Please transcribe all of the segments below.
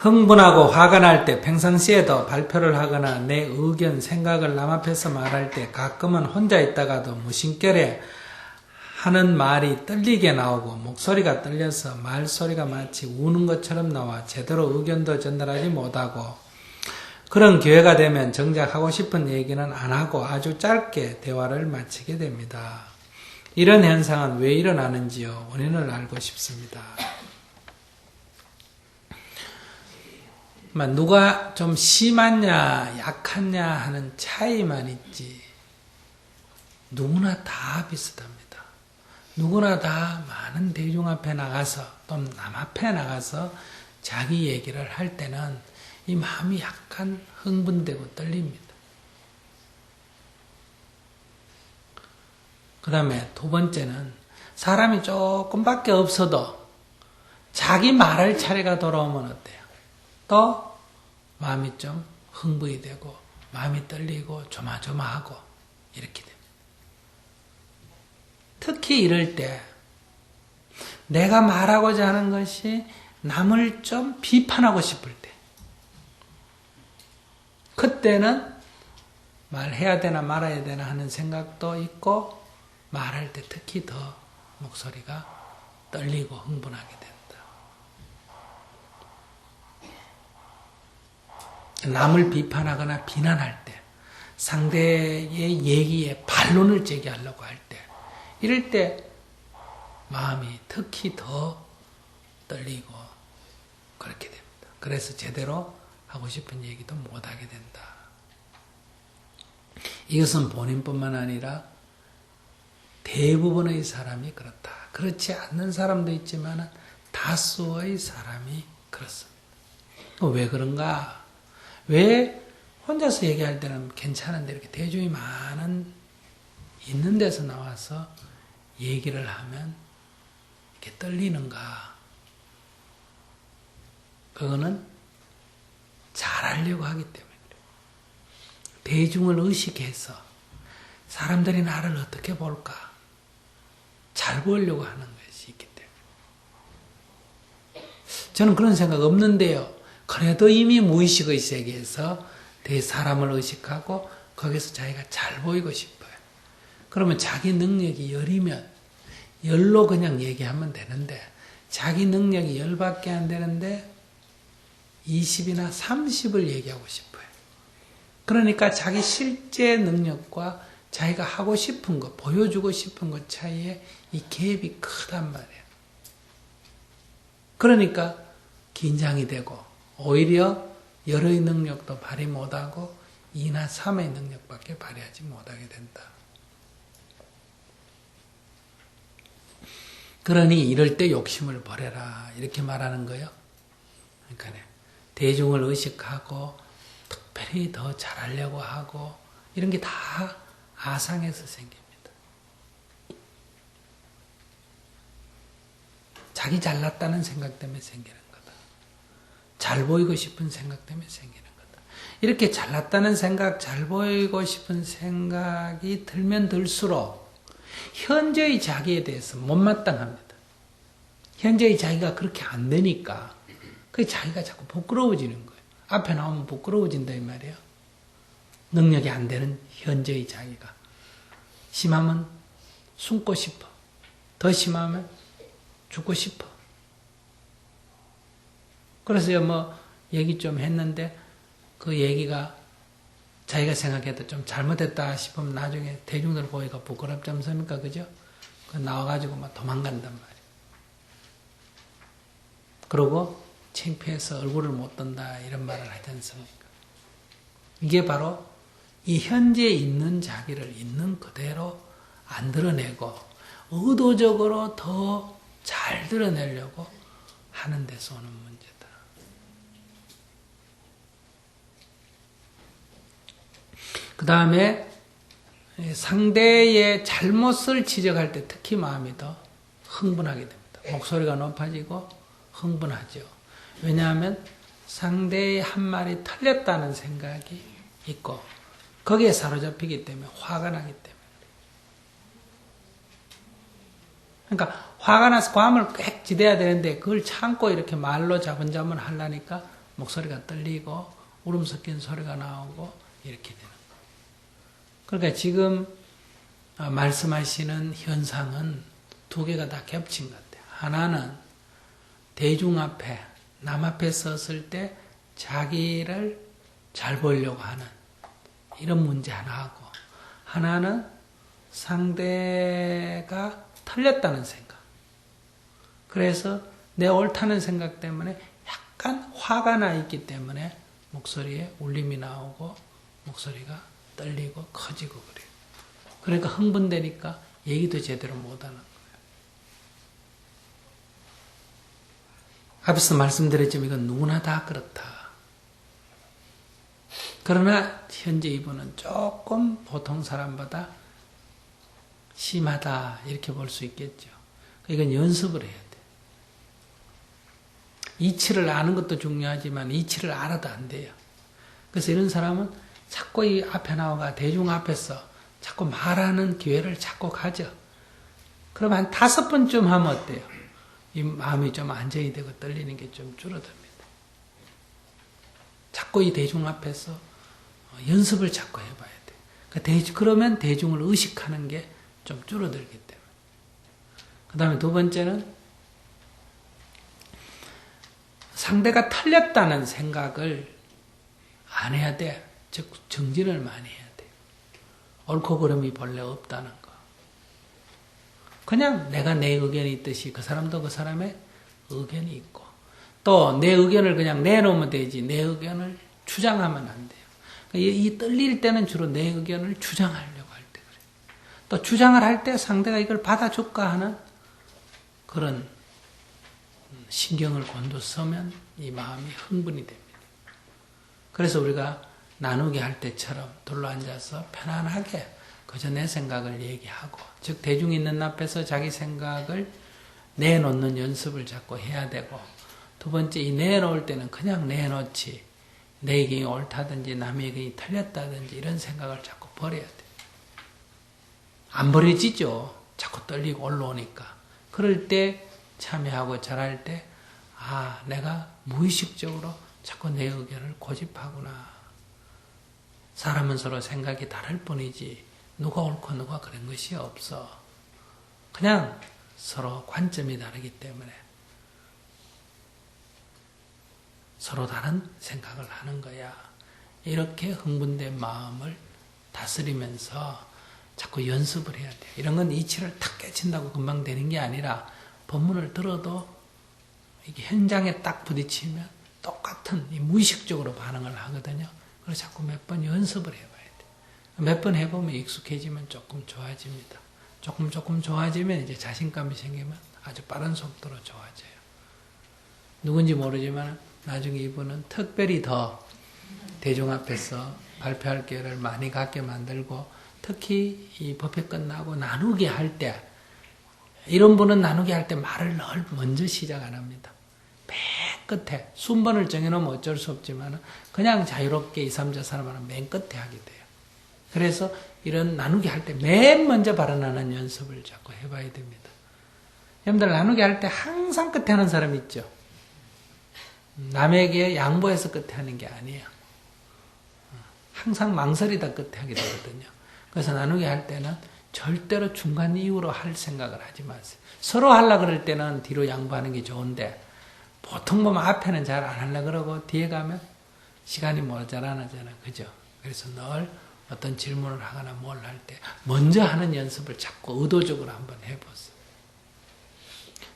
흥분하고 화가 날 때 평상시에도 발표를 하거나 내 의견, 생각을 남 앞에서 말할 때 가끔은 혼자 있다가도 무심결에 하는 말이 떨리게 나오고 목소리가 떨려서 말소리가 마치 우는 것처럼 나와 제대로 의견도 전달하지 못하고 그런 기회가 되면 정작 하고 싶은 얘기는 안 하고 아주 짧게 대화를 마치게 됩니다. 이런 현상은 왜 일어나는지요? 원인을 알고 싶습니다. 누가 좀 심하냐, 약하냐 하는 차이만 있지. 누구나 다 비슷합니다. 누구나 다 많은 대중 앞에 나가서, 또는 남 앞에 나가서 자기 얘기를 할 때는 이 마음이 약간 흥분되고 떨립니다. 그 다음에 두 번째는 사람이 조금밖에 없어도 자기 말할 차례가 돌아오면 어때요? 또 마음이 좀 흥분이 되고 마음이 떨리고 조마조마하고 이렇게 됩니다. 특히 이럴 때 내가 말하고자 하는 것이 남을 좀 비판하고 싶을 때 그때는 말해야 되나 말아야 되나 하는 생각도 있고 말할 때 특히 더 목소리가 떨리고 흥분하게 됩니다. 남을 비판하거나 비난할 때, 상대의 얘기에 반론을 제기하려고 할 때, 이럴 때 마음이 특히 더 떨리고 그렇게 됩니다. 그래서 제대로 하고 싶은 얘기도 못하게 된다. 이것은 본인뿐만 아니라 대부분의 사람이 그렇다. 그렇지 않는 사람도 있지만 다수의 사람이 그렇습니다. 왜 그런가? 왜 혼자서 얘기할 때는 괜찮은데 이렇게 대중이 많은 있는 데서 나와서 얘기를 하면 이렇게 떨리는가? 그거는 잘하려고 하기 때문에. 대중을 의식해서 사람들이 나를 어떻게 볼까? 잘 보려고 하는 것이 있기 때문에. 저는 그런 생각 없는데요. 그래도 이미 무의식의 세계에서 대 사람을 의식하고 거기서 자기가 잘 보이고 싶어요. 그러면 자기 능력이 열이면 열로 그냥 얘기하면 되는데 자기 능력이 열밖에 안 되는데 20이나 30을 얘기하고 싶어요. 그러니까 자기 실제 능력과 자기가 하고 싶은 것, 보여주고 싶은 것 차이에 이 갭이 크단 말이에요. 그러니까 긴장이 되고 오히려 열의 능력도 발휘 못하고 2나 3의 능력밖에 발휘하지 못하게 된다. 그러니 이럴 때 욕심을 버려라 이렇게 말하는 거예요. 그러니까 대중을 의식하고 특별히 더 잘하려고 하고 이런 게 다 아상에서 생깁니다. 자기 잘났다는 생각 때문에 생기는 잘 보이고 싶은 생각 때문에 생기는 거다. 이렇게 잘났다는 생각, 잘 보이고 싶은 생각이 들면 들수록 현재의 자기에 대해서 못마땅합니다. 현재의 자기가 그렇게 안 되니까 그 자기가 자꾸 부끄러워지는 거예요. 앞에 나오면 부끄러워진다 이 말이에요. 능력이 안 되는 현재의 자기가 심하면 숨고 싶어. 더 심하면 죽고 싶어. 그래서 뭐 얘기 좀 했는데 그 얘기가 자기가 생각해도 좀 잘못했다 싶으면 나중에 대중들 보기가 부끄럽지 않습니까? 그죠? 그 나와가지고 막 도망간단 말이에요. 그러고 창피해서 얼굴을 못 든다 이런 말을 하지 않습니까? 이게 바로 이 현재 있는 자기를 있는 그대로 안 드러내고 의도적으로 더 잘 드러내려고 하는 데서 오는 문제. 그 다음에 상대의 잘못을 지적할 때 특히 마음이 더 흥분하게 됩니다. 목소리가 높아지고 흥분하죠. 왜냐하면 상대의 한 말이 틀렸다는 생각이 있고 거기에 사로잡히기 때문에 화가 나기 때문에 그러니까 화가 나서 괌을 꽥 지대야 되는데 그걸 참고 이렇게 말로 자분자분 하려니까 목소리가 떨리고 울음 섞인 소리가 나오고 이렇게 되는. 그러니까 지금 어, 말씀하시는 현상은 두 개가 다 겹친 것 같아요. 하나는 대중 앞에 남 앞에 섰을 때 자기를 잘 보려고 하는 이런 문제 하나하고 하나는 상대가 틀렸다는 생각. 그래서 내 옳다는 생각 때문에 약간 화가 나 있기 때문에 목소리에 울림이 나오고 목소리가 떨리고 커지고 그래요. 그러니까 흥분되니까 얘기도 제대로 못하는 거예요. 앞에서 말씀드렸지만 이건 누구나 다 그렇다. 그러나 현재 이분은 조금 보통 사람보다 심하다 이렇게 볼 수 있겠죠. 이건 연습을 해야 돼. 이치를 아는 것도 중요하지만 이치를 알아도 안 돼요. 그래서 이런 사람은 자꾸 이 앞에 나와가 대중 앞에서 자꾸 말하는 기회를 자꾸 가져. 그럼 한 다섯 번쯤 하면 어때요? 이 마음이 좀 안정이 되고 떨리는 게 좀 줄어듭니다. 자꾸 이 대중 앞에서 연습을 자꾸 해봐야 돼. 그러니까 그러면 대중을 의식하는 게 좀 줄어들기 때문에. 그 다음에 두 번째는 상대가 틀렸다는 생각을 안 해야 돼. 즉, 정진을 많이 해야 돼. 옳고 그름이 본래 없다는 거. 그냥 내가 내 의견이 있듯이 그 사람도 그 사람의 의견이 있고, 또 내 의견을 그냥 내놓으면 되지, 내 의견을 주장하면 안 돼요. 이 떨릴 때는 주로 내 의견을 주장하려고 할 때 그래요. 또 주장을 할 때 상대가 이걸 받아줄까 하는 그런 신경을 곤두서면 이 마음이 흥분이 됩니다. 그래서 우리가 나누게 할 때처럼 둘러앉아서 편안하게 그저 내 생각을 얘기하고 즉 대중 있는 앞에서 자기 생각을 내놓는 연습을 자꾸 해야 되고 두 번째 이 내놓을 때는 그냥 내놓지 내 의견이 옳다든지 남의 의견이 틀렸다든지 이런 생각을 자꾸 버려야 돼. 안 버려지죠. 자꾸 떨리고 올라오니까. 그럴 때 참여하고 잘할 때, 아, 내가 무의식적으로 자꾸 내 의견을 고집하구나. 사람은 서로 생각이 다를 뿐이지, 누가 옳고 누가 그런 것이 없어. 그냥 서로 관점이 다르기 때문에 서로 다른 생각을 하는 거야. 이렇게 흥분된 마음을 다스리면서 자꾸 연습을 해야 돼. 이런 건 이치를 탁 깨친다고 금방 되는 게 아니라 법문을 들어도 이게 현장에 딱 부딪히면 똑같은 무의식적으로 반응을 하거든요. 그래서 자꾸 몇 번 연습을 해봐야 돼. 몇 번 해보면 익숙해지면 조금 좋아집니다. 조금 조금 좋아지면 이제 자신감이 생기면 아주 빠른 속도로 좋아져요. 누군지 모르지만 나중에 이분은 특별히 더 대중 앞에서 발표할 기회를 많이 갖게 만들고 특히 이 법회 끝나고 나누게 할 때 이런 분은 나누게 할 때 말을 늘 먼저 시작 안 합니다. 맨 끝에 순번을 정해놓으면 어쩔 수 없지만 그냥 자유롭게 2, 3자 사람은 맨 끝에 하게 돼요. 그래서 이런 나누게 할때 맨 먼저 발언하는 연습을 자꾸 해봐야 됩니다. 여러분들 나누게 할때 항상 끝에 하는 사람 있죠? 남에게 양보해서 끝에 하는 게 아니에요. 항상 망설이다 끝에 하게 되거든요. 그래서 나누게 할 때는 절대로 중간 이후로 할 생각을 하지 마세요. 서로 하려 그럴 때는 뒤로 양보하는 게 좋은데 보통 보면 앞에는 잘 안 하려 그러고 뒤에 가면 시간이 모자라잖아요. 그죠? 그래서 늘 어떤 질문을 하거나 뭘 할 때 먼저 하는 연습을 자꾸 의도적으로 한번 해보세요.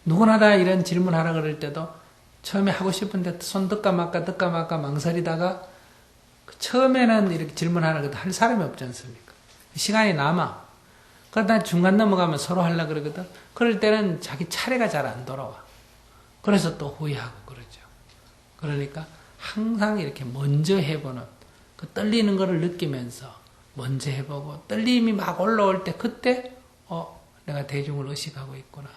누구나 다 이런 질문하라 그럴 때도 처음에 하고 싶은데 손 득까 말까 득까 말까 망설이다가 처음에는 이렇게 질문하는 것도 할 사람이 없지 않습니까? 시간이 남아. 그러다 중간 넘어가면 서로 하려 그러거든. 그럴 때는 자기 차례가 잘 안 돌아와. 그래서 또 후회하고 그러죠. 그러니까 항상 이렇게 먼저 해보는 그 떨리는 거를 느끼면서 먼저 해보고 떨림이 막 올라올 때 그때 어 내가 대중을 의식하고 있구나.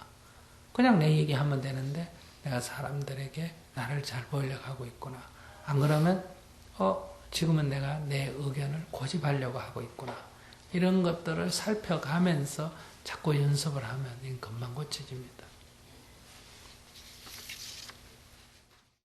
그냥 내 얘기하면 되는데 내가 사람들에게 나를 잘 보이려고 하고 있구나. 안 그러면 어 지금은 내가 내 의견을 고집하려고 하고 있구나. 이런 것들을 살펴가면서 자꾸 연습을 하면 금방 고쳐집니다.